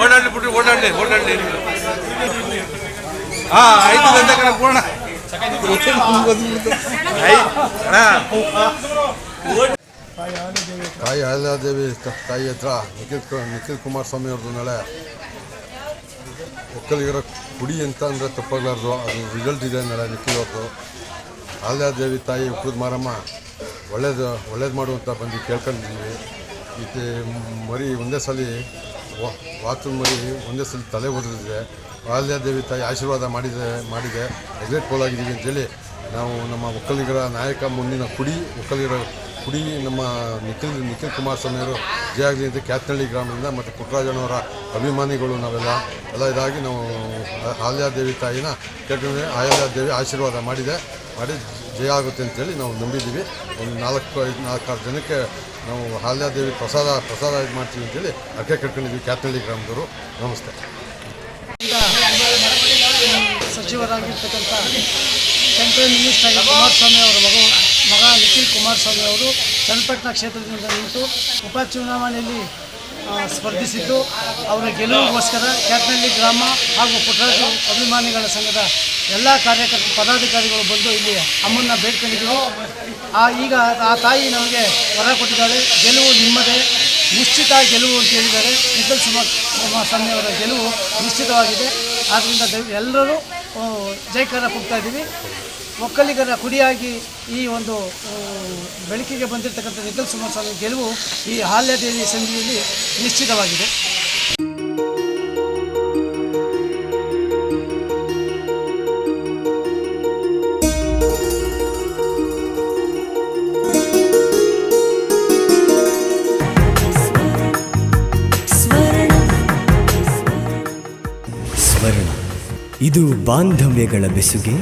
ಓಡಾಡ್ಲಿ ಬಿಟ್ರಿ ಓಡಾಡ್ಲಿ ಓಡಾಡ್ಲಿ ಹಾ ಆಯ್ತು ಅಂತ ಕಣ ಪೂರ್ಣ ಐ ಅಣ್ಣ ತಾಯಿ ಅಹಲ್ಯಾದೇವಿ ದೇವಿ ತಾಯಿ ಹತ್ರ ನಿಖಿಲ್ ನಿಖಿಲ್ ಕುಮಾರಸ್ವಾಮಿ ಅವ್ರದ್ದು ನಾಳೆ ಒಕ್ಕಲಿಗರ ಕುಡಿ ಅಂತ ಅಂದರೆ ತಪ್ಪಾಗಲಾರ್ದು ಅದು ರಿಸಲ್ಟ್ ಇದೆ ನಾಳೆ ನಿಖಿಲ್ ಅವ್ರದ್ದು ಅಹಲ್ಯಾದೇವಿ ತಾಯಿ ಉಕ್ಕದ ಮಾರಮ್ಮ ಒಳ್ಳೇದು ಒಳ್ಳೇದು ಮಾಡುವಂತ ಬಂದು ಕೇಳ್ಕೊಂಡಿದ್ದೀವಿ ಇದು ಮರಿ ಒಂದೇ ಸಲ ಮರಿ ಒಂದೇ ಸಲ ತಲೆ ಓದಿದ್ರೆ ಅಹಲ್ಯಾದೇವಿ ತಾಯಿ ಆಶೀರ್ವಾದ ಮಾಡಿದೆ ಮಾಡಿದೆ, ಎಗ್ರೆಟ್ ಪೋಲ್ ಆಗಿದ್ದೀವಿ ಅಂತೇಳಿ ನಾವು ನಮ್ಮ ಒಕ್ಕಲಿಗರ ನಾಯಕ ಮುಂದಿನ ಕುಡಿ, ಒಕ್ಕಲಿಗರ ಕುಡಿ, ನಮ್ಮ ನಿಖಿಲ್ ನಿಖಿಲ್ ಕುಮಾರಸ್ವಾಮಿ ಅವರು ಜಯ ಆಗಲಿ ಅಂತ ಕ್ಯಾತ್ನಳ್ಳಿ ಗ್ರಾಮದಿಂದ ಮತ್ತು ಪುಟ್ಟರಾಜನವರ ಅಭಿಮಾನಿಗಳು ನಾವೆಲ್ಲ, ಎಲ್ಲ ಇದಾಗಿ ನಾವು ಆಲ್ಯಾದೇವಿ ತಾಯಿನ ಕೇಳ್ಕೊಂಡ್ರೆ ಆಲ್ಯಾದೇವಿ ಆಶೀರ್ವಾದ ಮಾಡಿದೆ, ಮಾಡಿ ಜಯ ಆಗುತ್ತೆ ಅಂತೇಳಿ ನಾವು ನಂಬಿದ್ದೀವಿ. ಒಂದು ನಾಲ್ಕು ಐದು ನಾಲ್ಕಾರು ಜನಕ್ಕೆ ನಾವು ಹಾಲ್ಯಾದೇವಿ ಪ್ರಸಾದ ಪ್ರಸಾದ ಇದು ಮಾಡ್ತೀವಿ ಅಂತೇಳಿ ಅರ್ಕೆ ಕಟ್ಕೊಂಡಿದ್ವಿ ಕ್ಯಾತ್ನಳ್ಳಿ ಗ್ರಾಮದವರು. ನಮಸ್ತೆ. ಸಚಿವರಾಗಿರ್ತಕ್ಕಂಥ ಸೆಂಟ್ರಲ್ ಮಿನಿಸ್ಟರ್ ಕುಮಾರಸ್ವಾಮಿ ಅವರ ಮಗು, ಮಗ ನಿಖಿಲ್ ಕುಮಾರಸ್ವಾಮಿ ಅವರು ಚನ್ನಪಟ್ಟಣ ಕ್ಷೇತ್ರದಿಂದ ನಿಂತು ಉಪಚುನಾವಣೆಯಲ್ಲಿ ಸ್ಪರ್ಧಿಸಿದ್ದು. ಅವರ ಗೆಲುವಿಗೋಸ್ಕರ ಕ್ಯಾಟ್ನಳ್ಳಿ ಗ್ರಾಮ ಹಾಗೂ ಪುಟ್ಟರಾಜು ಅಭಿಮಾನಿಗಳ ಸಂಘದ ಎಲ್ಲ ಕಾರ್ಯಕರ್ತ ಪದಾಧಿಕಾರಿಗಳು ಬಂದು ಇಲ್ಲಿ ಅಮ್ಮನ್ನ ಬೇಡ್ಕೊಂಡಿದ್ದರು ಆ, ಈಗ ಆ ತಾಯಿ ನಮಗೆ ವರ ಕೊಟ್ಟಿದ್ದಾಳೆ ಗೆಲುವು ನಿಮ್ಮದೇ. ನಿಶ್ಚಿತ ಗೆಲುವು ಅಂತ ಹೇಳಿದ್ದಾರೆ. ನಿಖಲ್ ಸುಮಾರ್ ಅವರ ಗೆಲುವು ನಿಶ್ಚಿತವಾಗಿದೆ. ಆದ್ದರಿಂದ ಎಲ್ಲರೂ ಜೈಕಾರ ಕೊಡ್ತಾ ಇದ್ದೀವಿ. ಒಕ್ಕಲಿಗರ ಕುಡಿಯಾಗಿ ಈ ಒಂದು ಬೆಳಕಿಗೆ ಬಂದಿರತಕ್ಕಂಥ ನಿಖಿಲ್ ಕುಮಾರಸ್ವಾಮಿ ಗೆಲುವು ಈ ಹಾಲ್ಯದೇವಿ ಸಂಧಿಯಲ್ಲಿ ನಿಶ್ಚಿತವಾಗಿದೆ. ಇದು ಬಾಂಧವ್ಯಗಳ ಬೆಸುಗೆ.